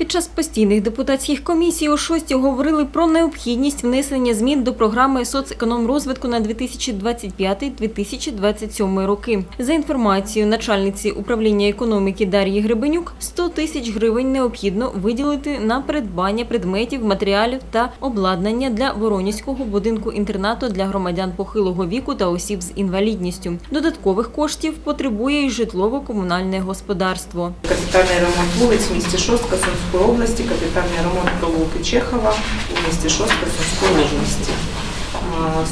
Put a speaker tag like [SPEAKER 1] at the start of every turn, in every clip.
[SPEAKER 1] Під час постійних депутатських комісій у шості говорили про необхідність внесення змін до програми соцекономрозвитку на 2025-2027 роки. За інформацією начальниці управління економіки Дар'ї Гребенюк, 100 тисяч гривень необхідно виділити на придбання предметів, матеріалів та обладнання для Воронізького будинку інтернату для громадян похилого віку та осіб з інвалідністю. Додаткових коштів потребує і житлово-комунальне господарство.
[SPEAKER 2] Капітальний ремонт вулиць місті Шостка Сумської області, капітальний ремонт провулки Чехова у місті Шостка Сумської області.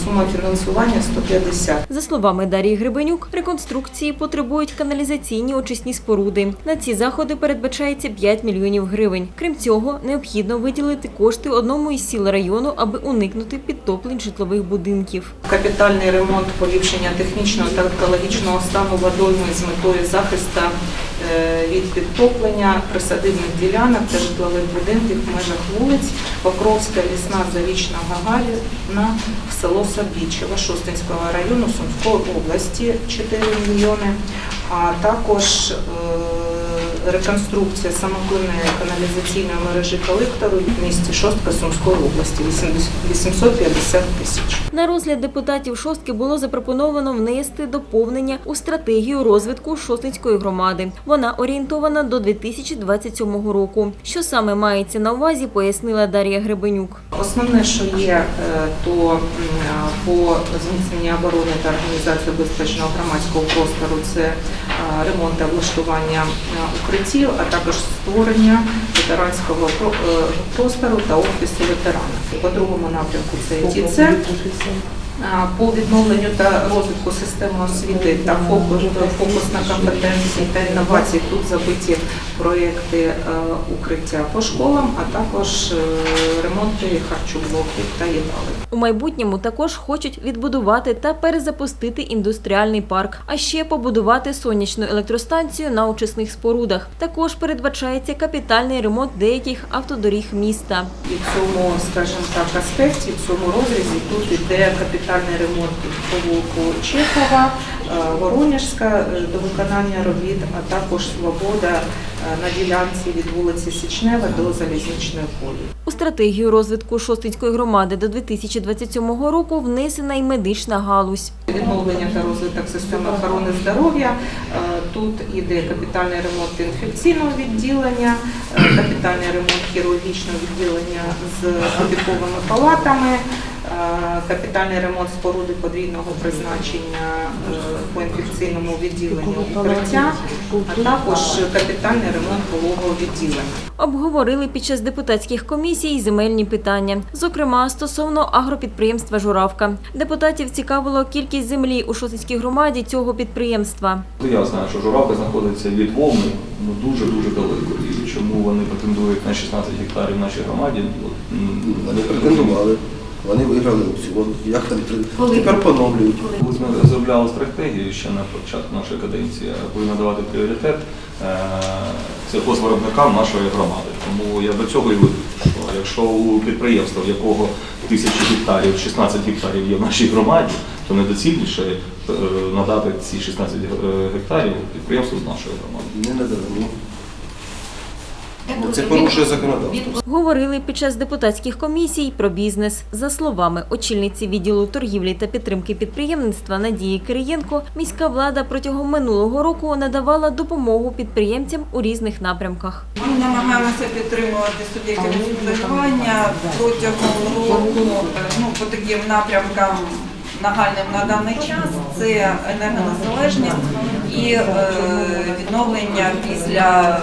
[SPEAKER 2] Сума фінансування 150.
[SPEAKER 1] За словами Дарії Гребенюк, реконструкції потребують каналізаційні очисні споруди. На ці заходи передбачається 5 мільйонів гривень. Крім цього, необхідно виділити кошти одному із сіл району, аби уникнути підтоплень житлових будинків.
[SPEAKER 2] Капітальний ремонт поліпшення технічного та екологічного стану водойми з метою захисту від підтоплення присадибних ділянок та житлових будинків в межах вулиць Покровська, Лісна, Завічна, Гагаріна, село Сабічево Шостинського району Сумської області 4 мільйони, а також е, реконструкція самоклинної каналізаційної мережі колектору в місті Шостка Сумської області 850 тисяч.
[SPEAKER 1] На розгляд депутатів шостки було запропоновано внести доповнення у стратегію розвитку Шостинської громади. Вона орієнтована до 2027 року. Що саме мається на увазі, пояснила Дар'я Гребенюк.
[SPEAKER 2] Основне, що є, е, то по зміцненню оборони та організації безпечного громадського простору це е, ремонт та влаштування е, укриттів, а також створення ветеранського е, простору та офісу ветерана. По другому напрямку це. А, По відновленню та розвитку системи освіти та фокус, фокус на компетенції та інновації тут забиті проекти е, укриття по школам, а також е, ремонти харчоблоків та їдали.
[SPEAKER 1] У майбутньому також хочуть відбудувати та перезапустити індустріальний парк, а ще побудувати сонячну електростанцію на очисних спорудах. Також передбачається капітальний ремонт деяких автодоріг міста.
[SPEAKER 2] І в цьому, скажімо так, аспекті, в цьому розрізі тут іде капітальний ремонт по вулку Чехова, е, Воронежська до виконання робіт, а також Свобода на ділянці від вулиці Січнева до Залізничної колії.
[SPEAKER 1] У стратегію розвитку Шостинської громади до 2027 року внесена й медична галузь.
[SPEAKER 2] Відновлення та розвиток системи охорони здоров'я. Е, Тут іде капітальний ремонт інфекційного відділення, е, капітальний ремонт хірургічного відділення з опіковими палатами, е, капітальний ремонт споруди подвійного призначення е, по інфекційному відділенню укриття, а також капітальний ремонт пологового відділення.
[SPEAKER 1] Обговорили під час депутатських комісій земельні питання, зокрема стосовно агропідприємства Журавка. Депутатів цікавило кількість землі у Шостинській громаді цього підприємства.
[SPEAKER 3] Ну, Я знаю, що Журавка знаходиться від Волни ну, дуже-дуже далеко. І чому вони претендують на 16 гектарів в нашій громаді,
[SPEAKER 4] Вони претендували, вони виграли аукціон. Як там тепер поновлюють.
[SPEAKER 3] Коли ми розробляли стратегію ще на початку нашої каденції, аби надавати пріоритет е, сільхозвиробникам нашої громади. Тому я до цього і веду, що якщо у підприємства, в якого тисячі гектарів, 16 гектарів є в нашій громаді, то недоцільніше е, надати ці 16 гектарів підприємству з нашої громади.
[SPEAKER 4] Не надали. Ну, це порушує законодавство.
[SPEAKER 1] Говорили під час депутатських комісій про бізнес. За словами очільниці відділу торгівлі та підтримки підприємництва Надії Кириєнко, міська влада протягом минулого року надавала допомогу підприємцям у різних напрямках.
[SPEAKER 5] Ми намагаємося підтримувати суб'єктів господарювання протягом року ну, по таким напрямкам нагальним на даний час. Це енергонезалежність і е, відновлення після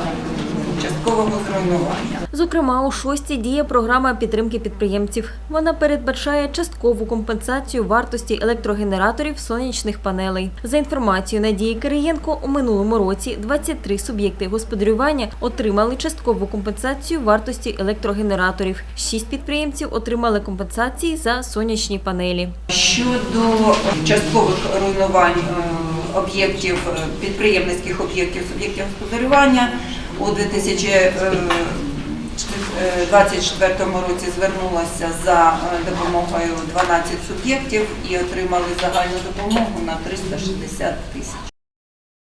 [SPEAKER 5] часткового зруйнування.
[SPEAKER 1] Зокрема, у шостій діє програма підтримки підприємців. Вона передбачає часткову компенсацію вартості електрогенераторів сонячних панелей. За інформацією Надії Кириєнко, у минулому році 23 суб'єкти господарювання отримали часткову компенсацію вартості електрогенераторів. Шість підприємців отримали компенсації за сонячні панелі.
[SPEAKER 5] Щодо часткових руйнувань е, об'єктів, е, підприємницьких об'єктів, суб'єктів господарювання у 2024 році звернулася за е, допомогою 12 суб'єктів і отримали загальну допомогу на 360 тисяч.